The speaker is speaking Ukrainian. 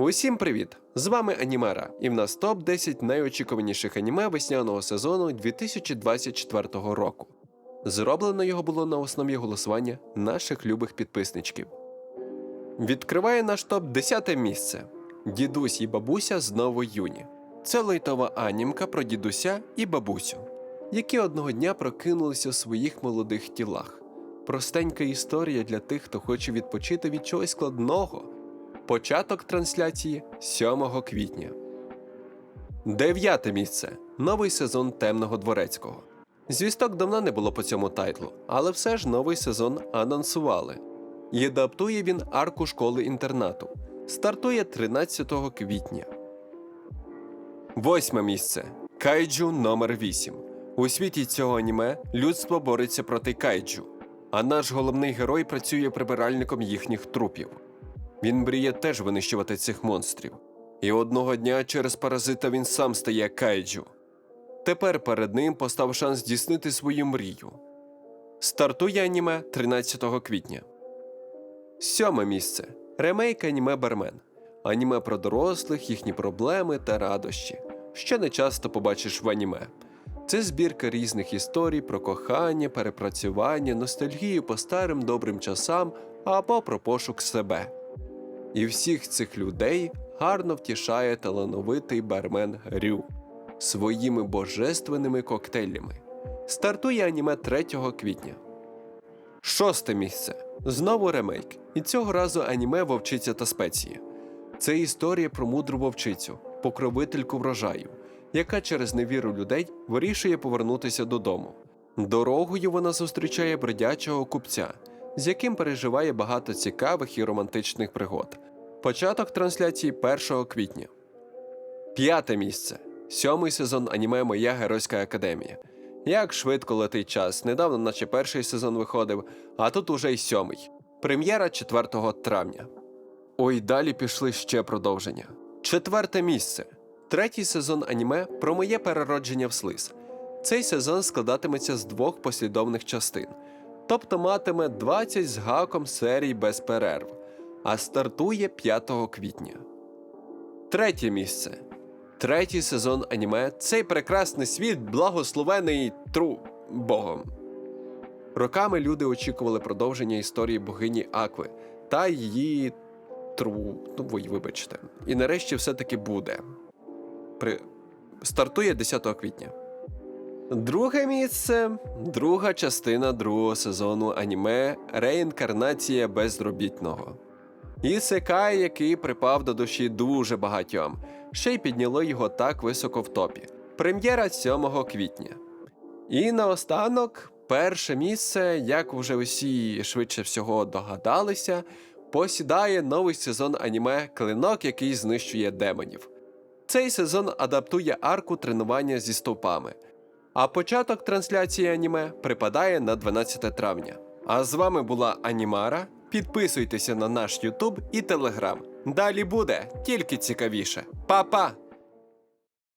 Усім привіт! З вами Анімера, і в нас топ 10 найочікуваніших аніме весняного сезону 2024 року. Зроблено його було на основі голосування наших любих підписничків. Відкриває наш топ 10 місце. Дідусь і бабуся знову юні. Це лайтова анімка про дідуся і бабусю, які одного дня прокинулися у своїх молодих тілах. Простенька історія для тих, хто хоче відпочити від чогось складного. Початок трансляції 7 квітня. Дев'яте місце. Новий сезон Темного Дворецького. Звісток давно не було по цьому тайтлу, але все ж новий сезон анонсували. І адаптує він арку школи інтернату. Стартує 13 квітня. Восьме місце. Кайджу номер 8 У світі цього аніме людство бореться проти кайджу, а наш головний герой працює прибиральником їхніх трупів. Він мріє теж винищувати цих монстрів. І одного дня через паразита він сам стає кайджу. Тепер перед ним постав шанс здійснити свою мрію. Стартує аніме 13 квітня. Сьоме місце. Ремейк аніме Бармен. Аніме про дорослих, їхні проблеми та радощі, що не часто побачиш в аніме. Це збірка різних історій про кохання, перепрацювання, ностальгію по старим добрим часам або про пошук себе. І всіх цих людей гарно втішає талановитий бармен Рю своїми божественними коктейлями. Стартує аніме 3 квітня. Шосте місце. Знову ремейк. І цього разу аніме Вовчиця та спеції. Це історія про мудру вовчицю, покровительку врожаю, яка через невіру людей вирішує повернутися додому. Дорогою вона зустрічає бродячого купця, з яким переживає багато цікавих і романтичних пригод. Початок трансляції 1 квітня. П'яте місце. Сьомий сезон аніме Моя Геройська Академія. Як швидко летить час. Недавно, наче перший сезон виходив, а тут уже й сьомий. Прем'єра 4 травня. Ой, далі пішли ще продовження. Четверте місце. Третій сезон аніме про моє переродження в слиз. Цей сезон складатиметься з двох послідовних частин, тобто матиме 20 з гаком серій без перерв, а стартує 5 квітня. Третє місце. Третій сезон аніме Цей прекрасний світ благословений тру Богом. Роками люди очікували продовження історії богині Акви та її тру. Ну, ви вибачте. І нарешті все-таки буде. При... Стартує 10 квітня. Друге місце друга частина другого сезону аніме Реінкарнація безробітного. Ісекай, який припав до душі дуже багатьом, ще й підняло його так високо в топі. Прем'єра 7 квітня. І наостанок, перше місце, як вже усі швидше всього догадалися, посідає новий сезон аніме Клинок, який знищує демонів. Цей сезон адаптує арку тренування зі стовпами. А початок трансляції аніме припадає на 12 травня. А з вами була Анімара. Підписуйтеся на наш Ютуб і Телеграм. Далі буде тільки цікавіше. Па-па!